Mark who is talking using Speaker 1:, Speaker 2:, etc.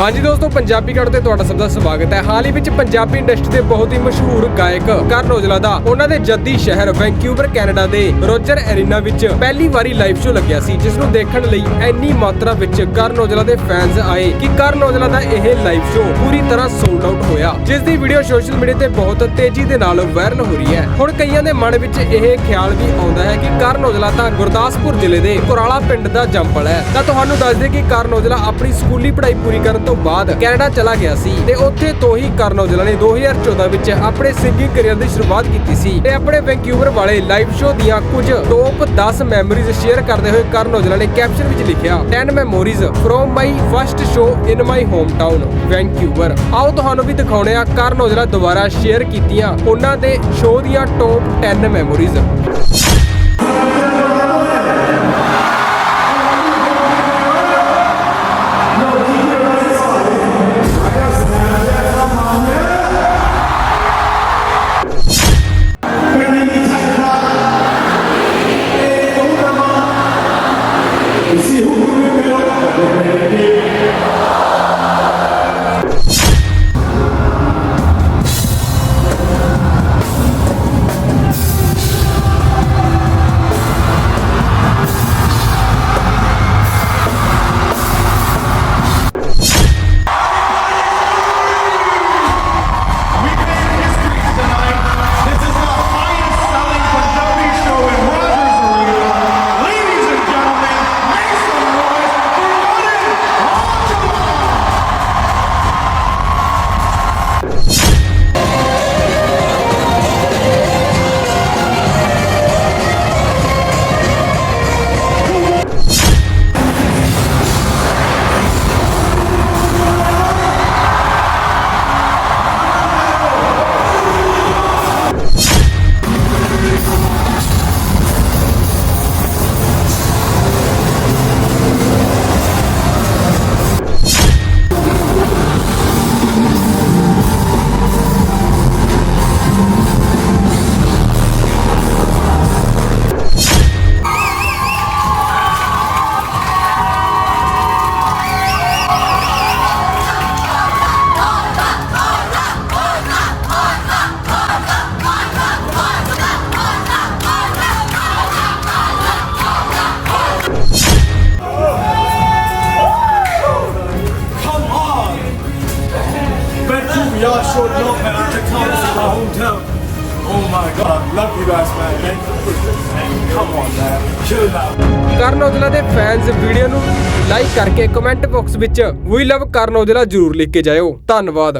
Speaker 1: ਹਾਂਜੀ ਦੋਸਤੋ, ਪੰਜਾਬੀ ਗੜ ਤੇ ਤੁਹਾਡਾ ਸਭ ਦਾ ਸਵਾਗਤ ਹੈ। ਹਾਲ ਹੀ ਵਿੱਚ ਪੰਜਾਬੀ ਇੰਡਸਟਰੀ ਦੇ ਬਹੁਤ ਹੀ ਮਸ਼ਹੂਰ ਗਾਇਕ ਕਰਨ ਔਜਲਾ ਦਾ ਉਹਨਾਂ ਦੇ ਜੱਦੀ ਸ਼ਹਿਰ ਵੈਂਕੂਵਰ, ਕੈਨੇਡਾ ਦੇ ਰੋਜਰ ਐਰੀਨਾ ਵਿੱਚ ਪਹਿਲੀ ਵਾਰੀ ਲਾਈਵ ਸ਼ੋਅ ਲੱਗਿਆ ਸੀ, ਜਿਸ ਨੂੰ ਦੇਖਣ ਲਈ ਇੰਨੀ ਮਾਤਰਾ ਵਿੱਚ ਕਰਨ ਔਜਲਾ ਦੇ ਫੈਨਸ ਆਏ ਕਿ ਕਰਨ ਔਜਲਾ ਦਾ ਇਹ ਲਾਈਵ ਸ਼ੋਅ ਪੂਰੀ ਤਰ੍ਹਾਂ ਸੋਲਡ ਆਊਟ ਹੋਇਆ। ਜਿਸ ਦੀ ਵੀਡੀਓ ਸੋਸ਼ਲ ਮੀਡੀਆ ਤੇ ਬਹੁਤ ਤੇਜ਼ੀ ਦੇ ਨਾਲ ਵਾਇਰਲ ਹੋ ਰਹੀ ਹੈ। ਹੁਣ ਕਈਆਂ ਦੇ ਮਨ ਵਿੱਚ ਇਹ ਖਿਆਲ ਵੀ ਆਉਂਦਾ ਹੈ ਕਿ ਕਰਨ ਔਜਲਾ ਤਾਂ ਗੁਰਦਾਸਪੁਰ ਜ਼ਿਲ੍ਹੇ ਦੇ ਕੁਰਾਲਾ ਪਿੰਡ ਦਾ ਜੰਪਲ ਹੈ। ਤਾਂ ਤੁਹਾਨੂੰ ਦੱਸ ਦੇ ਕਿ ਕਰਨ ਔਜਲਾ ਆਪਣੀ ਸਕੂਲੀ ਪੜ੍ਹਾਈ ਪੂਰੀ ਕਰਨ ਤੋਂ ਬਾਅਦ ਕੈਨੇਡਾ ਚਲਾ ਗਿਆ ਸੀ ਤੇ ਉੱਥੇ ਤੋਂ ਹੀ ਕਰਨ ਔਜਲਾ ਨੇ 2014 ਵਿੱਚ ਆਪਣੇ ਸਿੰਗਿੰਗ ਕੈਰੀਅਰ ਦੀ ਸ਼ੁਰੂਆਤ ਕੀਤੀ ਸੀ ਤੇ ਆਪਣੇ ਵੈਂਕੂਵਰ ਵਾਲੇ ਲਾਈਵ ਸ਼ੋਅ ਦੀਆਂ ਕੁਝ ਟੌਪ 10 ਮੈਮਰੀਜ਼ ਸ਼ੇਅਰ ਕਰਦੇ ਹੋਏ ਕਰਨ ਔਜਲਾ ਨੇ ਕੈਪਸ਼ਨ ਵਿੱਚ ਲਿਖਿਆ 10 memories from my first show in my home town Vancouver ਆਓ ਤੁਹਾਨੂੰ ਵੀ ਦਿਖਾਉਣੇ ਆ ਕਰਨ ਔਜਲਾ ਦੁਬਾਰਾ ਸ਼ੇਅਰ ਕੀਤੀਆਂ ਉਹਨਾਂ ਦੇ ਸ਼ੋਅ ਦੀਆਂ top 10 memories
Speaker 2: y'all showed love, man. I can come to my hometown. Oh my God, I love you guys, man. Thank you. Man, come on, man. Chill out.
Speaker 1: Karan Aujla ਦੇ fans video ਨੂੰ like ਕਰਕੇ comment box ਵਿੱਚ ਵੀ ਲਵ ਕਰਨ ਔਜਲਾ ਜ਼ਰੂਰ ਲਿਖ ਕੇ ਜਾਇਓ ਧੰਨਵਾਦ